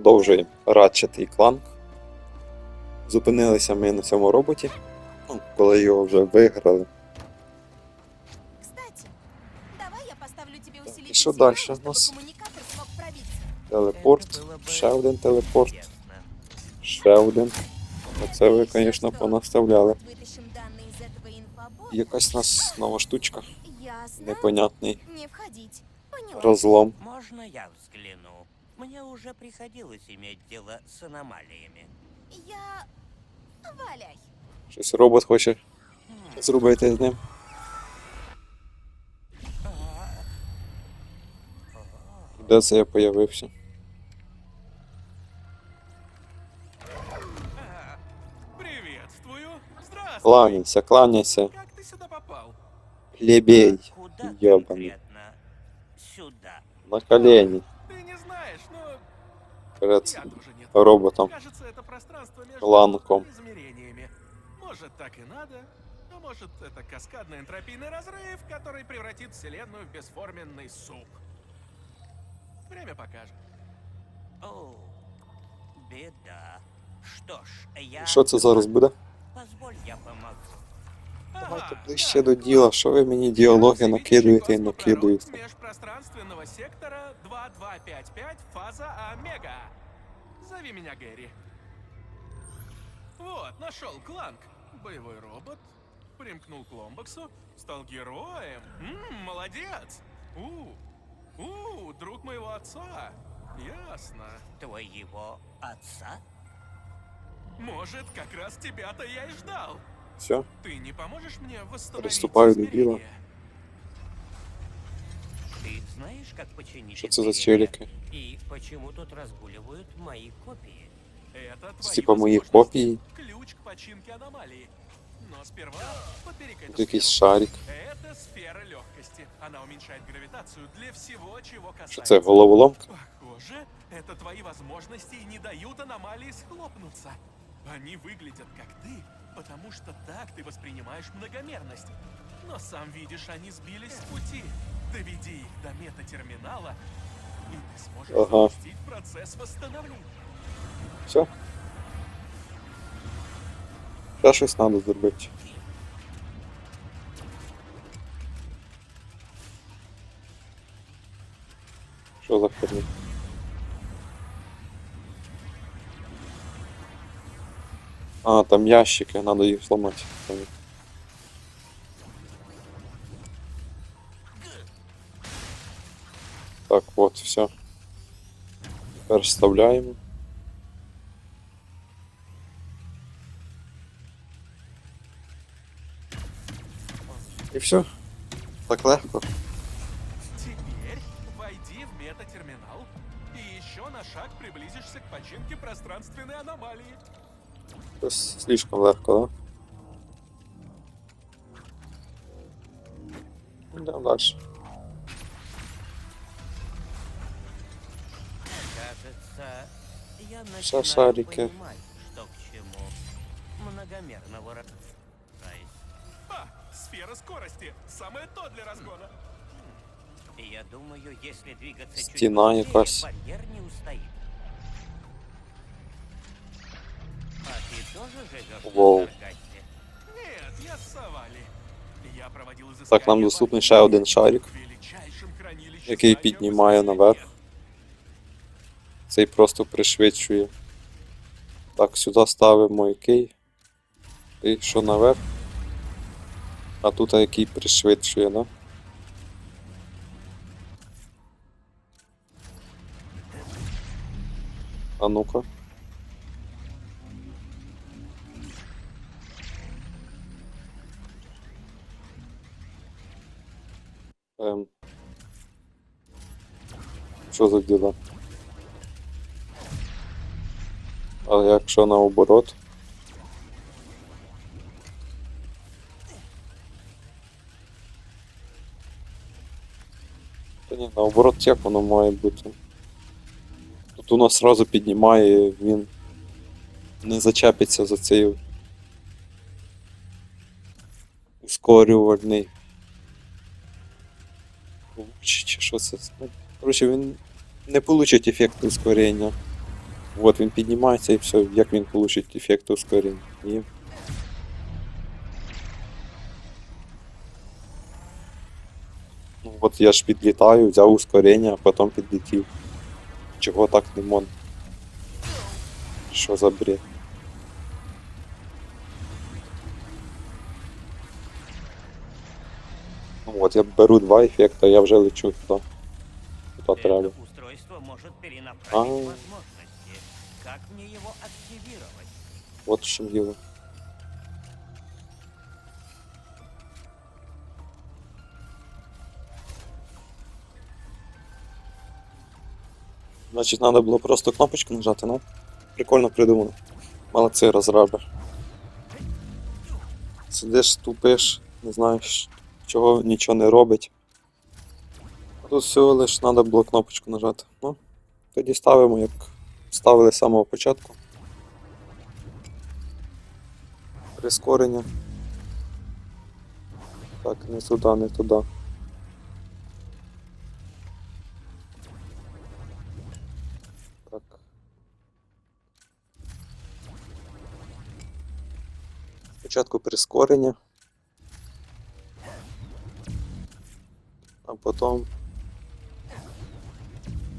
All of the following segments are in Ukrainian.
Продовжуємо Ratchet і Clank. Зупинилися ми на цьому роботі, ну, коли його вже виграли. Кстати, давай я поставлю тебе и усилитель что сигнала, дальше у чтобы нас? коммуникатор смог пробиться. Телепорт, Это было бы ще один телепорт, Ясно. ще один. Оце ви, звісно, понаставляли. Вытащим данные из этого инфобота. Якась у нас нова штучка, Ясно. непонятний Не входить. Поняла. розлом. Можно я взгляну? Мне уже приходилось иметь дело с аномалиями. Я... Валяй. Щось робот хоче зробити з ним. Де це я появився? Приветствую. Здравствуй. Кланяйся, кланяйся, Как ты сюда попал? плебей, Куда ёбаный. конкретно? Сюда. на колені Ты не знаешь, но роботом. Кажется, это пространство между Кланком. измерениями. Может, так и надо, а может, это каскадный энтропийный разрыв, который превратит Вселенную в бесформенный суп. Время покажет. О, беда. Что ж, я... Що це зараз буде? Позволь, я помогу. Давайте ближче до діла. Що ви мені діалоги накидуєте і накидуєте? Межпространственного сектора 2255, фаза Омега. Зови меня Гэри. Вот, нашел Кланк. Боевой робот. Примкнул к Ломбоксу. Стал героем. М, молодец. У, у, друг моего отца. Ясно. Твоего отца? Может, как раз тебя-то я и ждал. Все? Ты не поможешь мне восстановить Приступаю до дела. измерение? Ты знаешь, как починить Що це за измерения? челіки? И почему тут разгуливают мои копии? Это Це твои типа мої возможности. копії. Ключ к починке аномалии. Но сперва подбери Тут эту якийсь сферу. шарик. Это сфера легкости. Она уменьшает гравитацию для всего, чего Що касается. це головоломка? Похоже, это твои возможности и не дают аномалии схлопнуться. Они выглядят как ты, потому что так ты воспринимаешь многомерность. Но сам видишь, они сбились с пути. Доведи их до метатерминала, и ты сможешь Ага. запустить процесс восстановления. Все. Ще щось треба зробити. Що за херня? А, там ящики, треба їх зламати. Понял. Так, от, все. Тепер вставляємо. І все. Так легко. Теперь войди в метатерминал, и еще на шаг приблизишься к починке пространственной аномалии. Щось слишком легко, да? Йдемо далі. Кажется, я Все начинаю шарики. понимать, что к чему. Многомерно выражаясь. А, сфера скорости. Самое то для разгона. Я думаю, если двигаться чуть Стена быстрее, якась. барьер не устоит. изыскания Так, нам в доступний архиве, ще один шарик, величайшем хранилище який знания піднімає высоты наверх. нет. Цей просто пришвидшує. Так, сюди ставимо який. І що наверх? А тут який пришвидшує, да? А ну-ка. Що за діла? А якщо наоборот? Та ні, наоборот, як воно має бути. Тут у нас одразу піднімає, він не зачепиться за цей ускорювальний. Чи що це? Ну, Коротше, він не получить ефект ускорення. От він піднімається і все, як він получить ефект ускорення. Ну от я ж підлітаю, взяв ускорення, а потім підлетів. Чого так не можна? Що за бред? Ну от я беру два ефекта, я вже лечу туди. Куди треба. Может перенаправить А. возможности. Как мне его активировать? От в чим діло. Значить, треба було просто кнопочку нажати, ну. Прикольно придумано. Молодці розраби. Сидиш, тупиш, не знаєш, чого нічого не робить. Тут всього лиш треба було кнопочку нажати. Ну, тоді ставимо, як ставили з самого початку. Прискорення. Так, не туди, не туди. Спочатку прискорення. А потім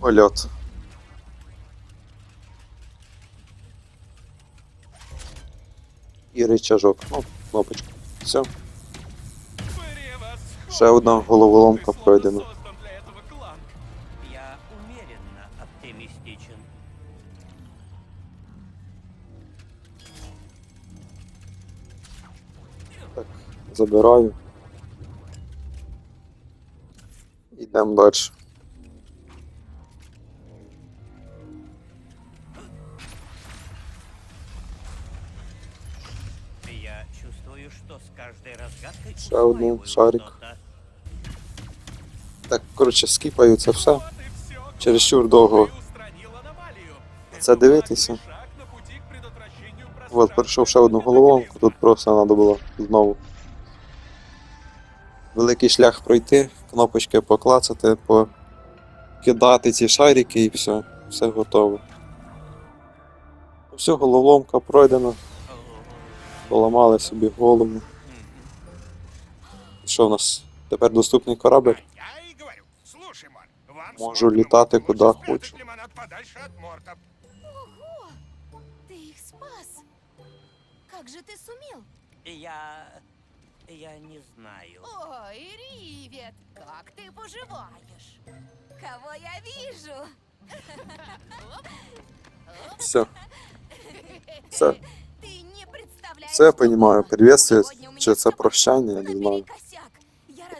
польот. І рычажок. Ну, кнопочка. Все. Превосходно! Ще одна головоломка Ты словно пройдена. создан для этого клана. Я умеренно оптимистичен. Так, забираю. Йдемо далі. Ще один усваиваю шарик. что-то. Так, коротше, скіпаю це все. Вот и всё, Чересчур клан. довго. Ты устранил аномалию. Це Это дивитися. важный шаг на пути к предотвращению От, пространственного пройшов ще одну головоломку, тут просто треба було знову. Великий шлях пройти, кнопочки поклацати, покидати ці шарики і все. Все готово. Все, головоломка пройдена, О, поламали собі голову. мгм. Що в нас? Тепер доступний корабель? Я и говорю, слушай, Мор, вам Можу с Мортом літати лучше куди спрятать хочу. лимонад подальше от Морта. Ого! Ты их спас! Как же ты сумел? Я... Я не знаю. Ой, Ривет, как ты поживаешь? Кого я вижу? Все. Все. Ты не представляешь, Це я что розумію. было. Приветствие Сегодня у меня чи це всё прощання, я пошло не знаю.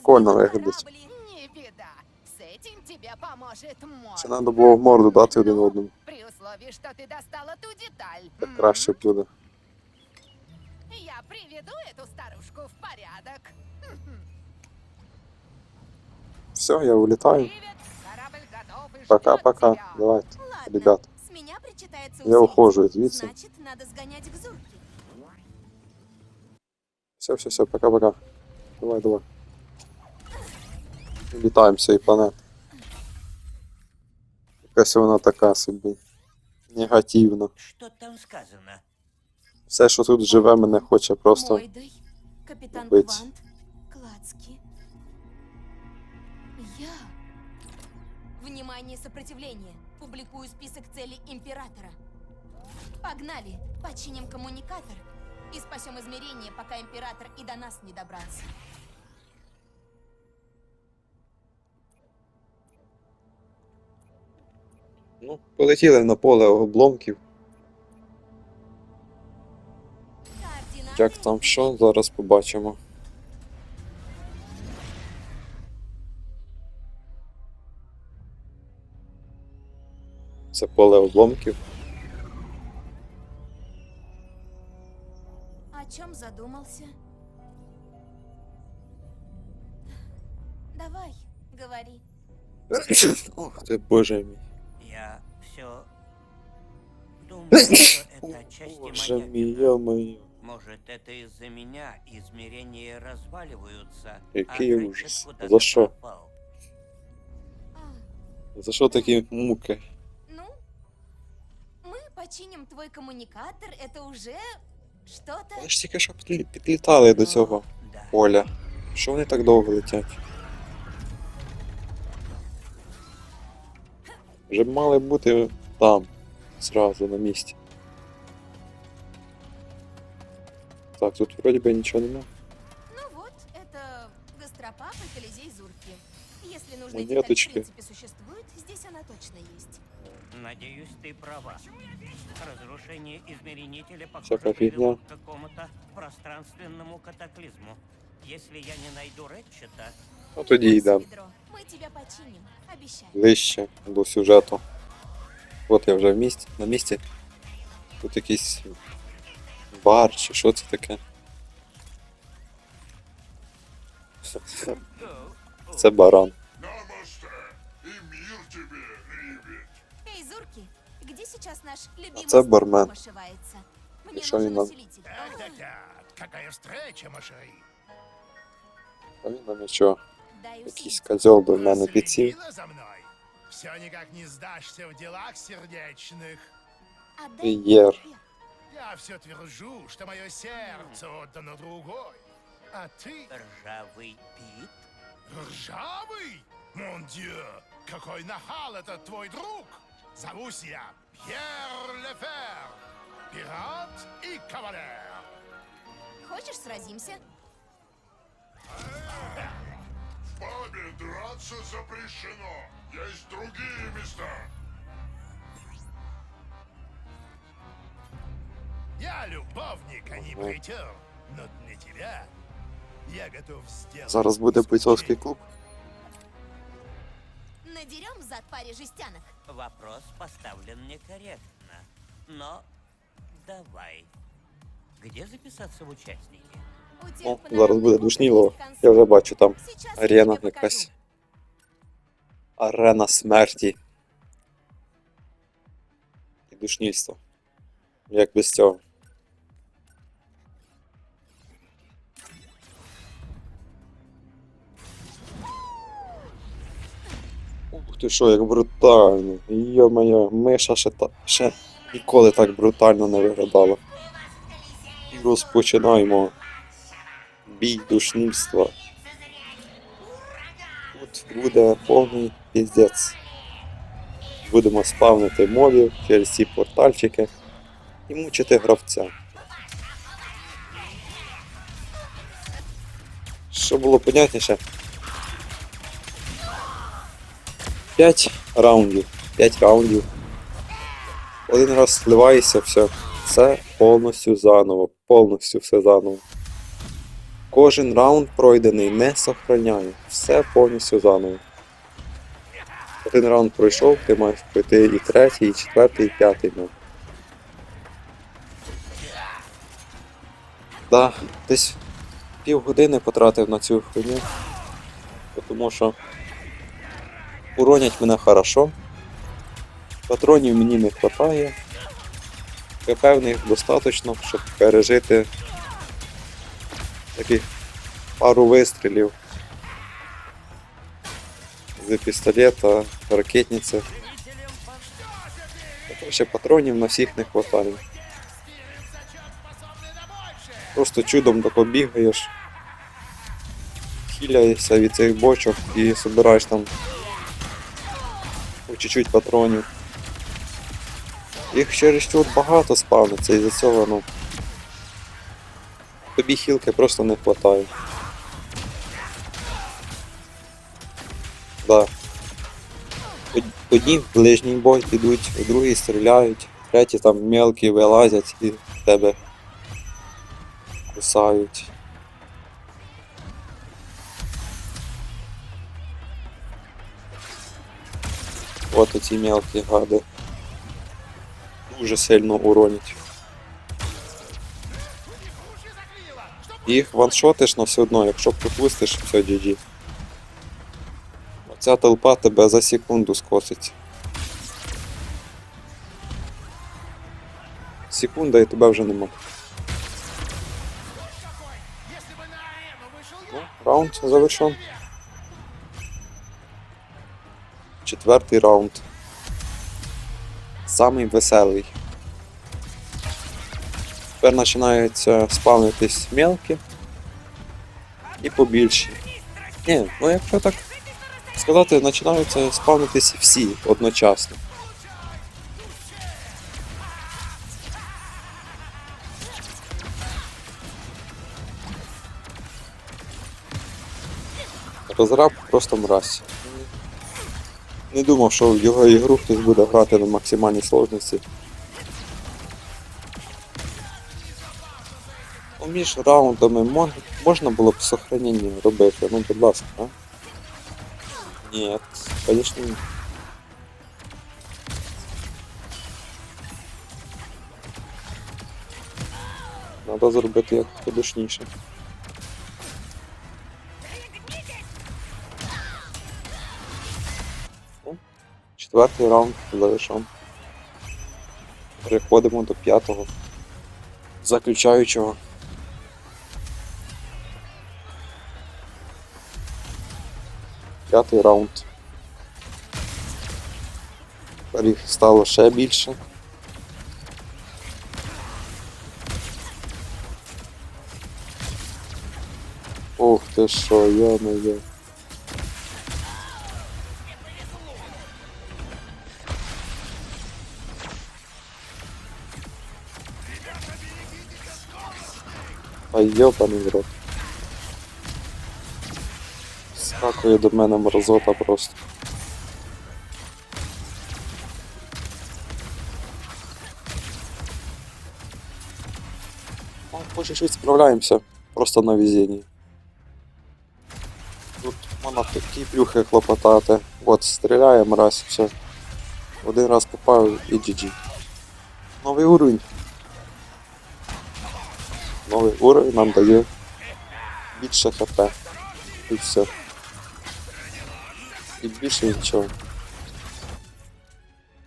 спокійно вигадати. Це треба було в морду дати один ну, одному. При услові, що ти достала ту деталь. Так краще буде. Я приведу эту старушку в порядок. Все, я улетаю. Пока-пока. Давайте, ребят. Я ухожу от Витси. Значит, надо сгонять к Зурке. Все, все, все, пока-пока. Давай, давай. Літаємо з цієї планети. Якась вона така собі. Негативна. Что там сказано? Все, що тут живе, мене хоче просто. Мойдой, капитан быть. Квант, Клацки. Я. Внимание, сопротивление. Публикую список целей Императора. Погнали, починим коммуникатор и спасем измерение, пока Император и до нас не добрался. Ну, полетіли на поле обломків. Як там що, зараз побачимо. Це поле обломків. О чем задумался? Давай, говори. Ох ти боже мій. это части Боже мій, маньяка. йо-моє. Может, это из-за меня измерения разваливаются, Який а Ричард ужас. куда-то За що? пропал. А, За що такі муки? ну, мы починим твой коммуникатор, это уже что-то. Вони ж тільки що підлі- підлітали до цього Да. поля. Що вони так довго летять? Вже б мали бути там, зразу на місці. Так, тут вроді би нічого нема. Ну вот, это гастропап и Колизей Зурки. Если нужная деталь в Монеточки. принципе существует, здесь она точно есть. Надеюсь, ты права. Разрушение измеренителя Всякая похоже привело фигня. к какому-то пространственному катаклизму. Если я не найду Рэтчета, Ну тоді Бойся, йдемо ведро, Мы тебя починим, обещаю. ближче до сюжету. От я вже в місті, на місці. Тут якийсь бар чи що це таке. Це баран. Намасте! И мир тебе, Ривет! Эй, Зурки, где сейчас наш любимый це стол бармен. ошивается? Мне що нужен він нам? усилитель. Так-так-так, какая встреча, Машари! А він нам нічого. Дай Якийсь усилитель. козьол до мене підсів. Следила за мной? Все никак не сдашься в делах сердечных. Пьер. вверх. Я все твержу, что мое сердце отдано другой. А ты ржавый Пит? ржавый? Мон дьё, какой нахал этот твой друг! Зовусь я Пьер Лефер, пират и кавалер. Хочешь, сразимся? В пабе драться запрещено. Есть другие места. Я любовник, а не Ага. бритер. Но для тебя я готов сделать... Зараз буде бойцовський клуб. Надерем зад паре жестянок. Вопрос поставлен некорректно. Но давай. Где записаться в участники? У тех О, зараз буде душніло. Я вже бачу там арена якась. Арена смерті. І душнільство. Як без цього. Ух ти що, як брутально. Йо-моє, миша ще, та, ще ніколи так брутально не виглядала. І розпочинаємо бій душнільства. Тут буде повний піздець. Будемо спавнити мобів через ці портальчики і мучити гравця. Що було понятніше? 5 раундів. 5 раундів. Один раз сливаєшся, все. Це повністю заново. Повністю все заново. Кожен раунд пройдений не сохраняє. Все повністю заново. Один раунд пройшов, ти маєш пройти і третій, і четвертий, і п'ятий. Ну. Да, десь півгодини потратив на цю хуйню. Тому що уронять мене хорошо. Патронів мені не вистачає. КП в достатньо, щоб пережити таких пару вистрілів з пістолета, ракетниці. Короче, патронів на всіх не вистачає. Просто чудом тако бігаєш, хіляєшся від цих бочок і збираєш там по чуть-чуть патронів. Їх через тут багато спавниться, і за цього, ну. Тобі хілки просто не вистачає. Да. Одні в ближній бой ідуть, другі стріляють, треті там мелкі вилазять і тебе кусають. От оці мелкі гади. Дуже сильно уронять. Їх ваншотиш, но все одно, якщо пропустиш, все GG. Оця толпа тебе за секунду скосить. Секунда і тебе вже нема. Ну, раунд завершен. Четвертий раунд. Самий веселий. Тепер починаються спавнитись мелкі і побільші. Ні, ну якщо так сказати, починаються спавнитись всі одночасно. Розраб просто мразь. Не думав, що в його ігру хтось буде грати на максимальній сложності. Ну, між раундами можна було б сохранення робити, ну будь ласка, а? Ні, звісно ні. Треба зробити як подушніше. Четвертий раунд завершав. Переходимо до п'ятого. Заключаючого. П'ятий раунд. Тепер їх стало ще більше. Ох ти що, йо-моє. А йобаний в рот. Скакує до мене мразота просто. По чуть-чуть справляємося, просто на везінні. Тут можна такі плюхи хлопотати. От, стріляє мразь, все. Один раз попав і GG. Новий уровень. Новий уровень нам дає більше хп. І все. І більше нічого.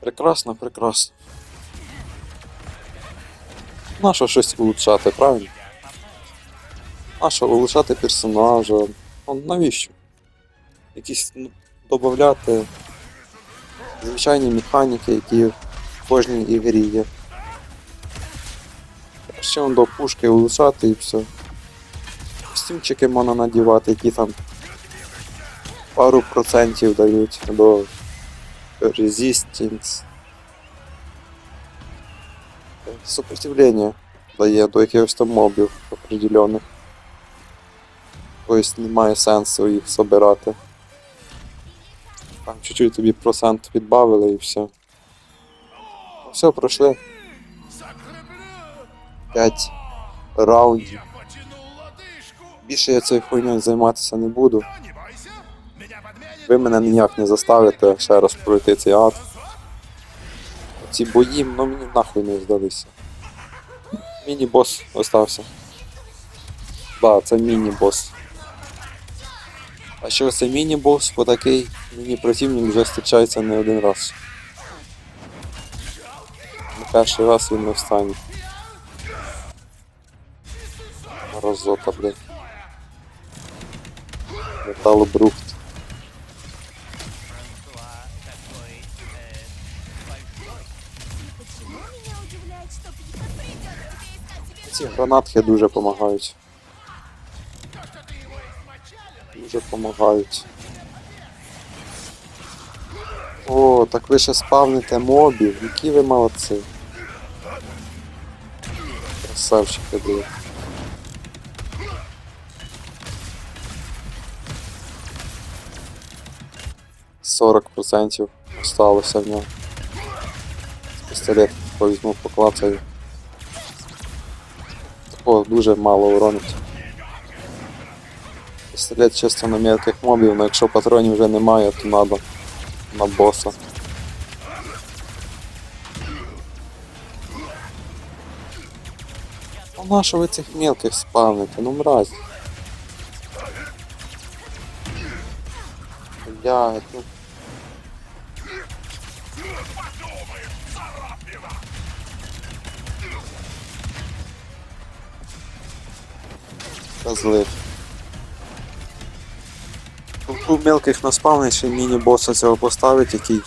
Прекрасно, прекрасно. Нащо щось улучшати, правильно? Нащо улучшати персонажа? Ну, навіщо? Якісь ну, додати звичайні механіки, які в кожній ігрі є. Ще до пушки улучшати і все. Костюмчики можна надівати, які там пару процентів дають до Resistance. Сопротивлення дає до якихось там мобів определених. Тобто немає сенсу їх собирати. Там чуть-чуть тобі процент підбавили і все. Все, пройшли. 5 раундів. Більше я цією хуйньою займатися не буду. Ви мене ніяк не заставите ще раз пройти цей ад. Ці бої, ну мені нахуй не здалися. Міні-бос остався. Да, це міні-бос. А що це міні-бос, бо такий міні-противник вже зустрічається не один раз. Не перший раз він не встане. Морозота, блядь. Металобрухт. Ці гранатки дуже допомагають. Дуже допомагають. О, так ви ще спавните мобів, які ви молодці. Красавчики, блін. Сорок процентів осталося в нього. Пістолет повізьму поклацаю. Такого дуже мало уронить. Пістолет чисто на мелких мобів, але якщо патронів вже немає, то треба на боса. Ну нащо ви цих мелких спавните? Ну мразь. Блядь, ну. Козли. Толку мелких наспавнить, ще міні-боса цього поставить, який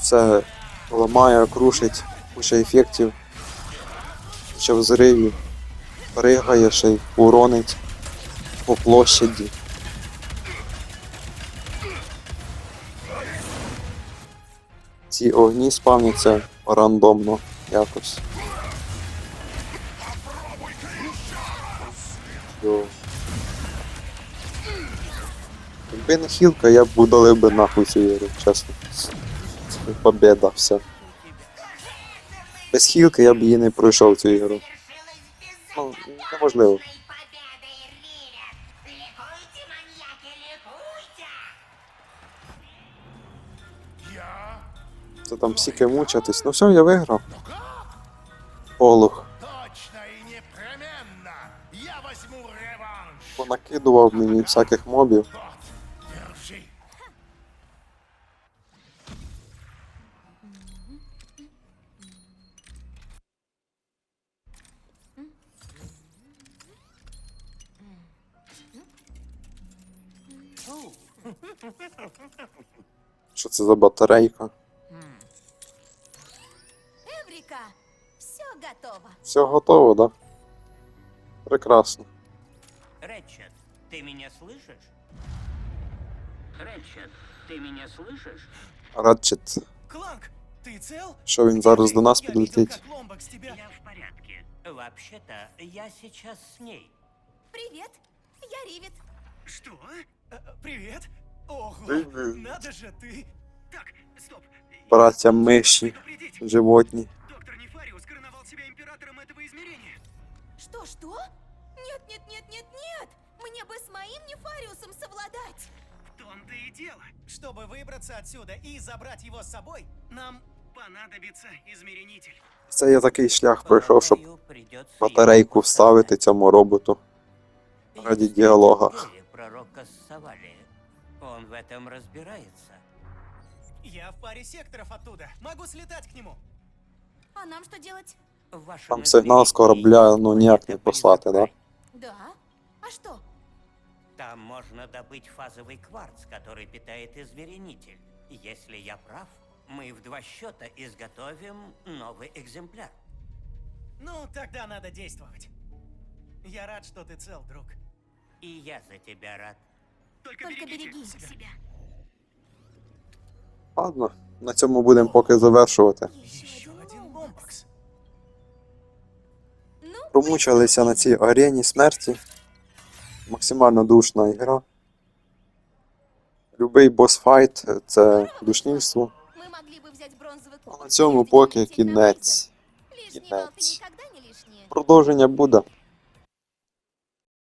все ламає, крушить, куча ефектів. Ще взривів. Пригає ще й уронить по площаді. Ці огні спавняться рандомно якось. Йо. Якби не хілка, я б удалив би нахуй цю ігру, чесно. Це побєда, все. Без хілки я б її не пройшов цю ігру. Ну, неможливо. Це там стільки мучатись. Ну все, я виграв. Олух. Реванш. Понакидував мені всяких мобів. Що це за батарейка? Эврика! Все готово. Все готово, да? Прекрасно. Рэтчет, ты меня слышишь? Радчет, Кланк, ты цел? що він зараз до нас Я видел, підлетить. как Ломбакс тебя... Я в порядке. Вообще-то, я сейчас с ней. Привет, я Ривит. Что? Э, Привет. Ого, Привет. надо же ты... Так, стоп. Браття миші, Предупредить. животні. Доктор Нефариус короновал себя императором этого измерения. Что-что? Нет, нет, нет, нет, нет! Мне бы с моим Нефариусом совладать! В том-то и дело. Чтобы выбраться отсюда и забрать его с собой, нам понадобится измеренитель. Це я такий шлях пройшов, щоб Полагаю, придется батарейку его вставити создать. цьому роботу. ради Есть диалога. идея пророка Савали. Он в этом разбирается. Я в паре секторов оттуда. Могу слетать к нему. А нам что делать? В вашем Там сигнал з корабля, ну ніяк не послати, да? Да? А что? Там можно добыть фазовый кварц, который питает измеренитель. Если я прав, мы в два счета изготовим новый экземпляр. Ну, тогда надо действовать. Я рад, что ты цел, друг. И я за тебя рад. Только, Только берегите береги себя. себя. Ладно, на цьому будемо поки завершувати. Еще один Ломбакс. Ну, Промучилися на цій арені смерті. Максимально душна ігра. Любий босфайт це душнівство. мы могли бы взять бронзовый А кубок. на цьому и поки улететь на кінець. Визер. Лишние баллы Кінець. никогда не лишние. Продовження буде.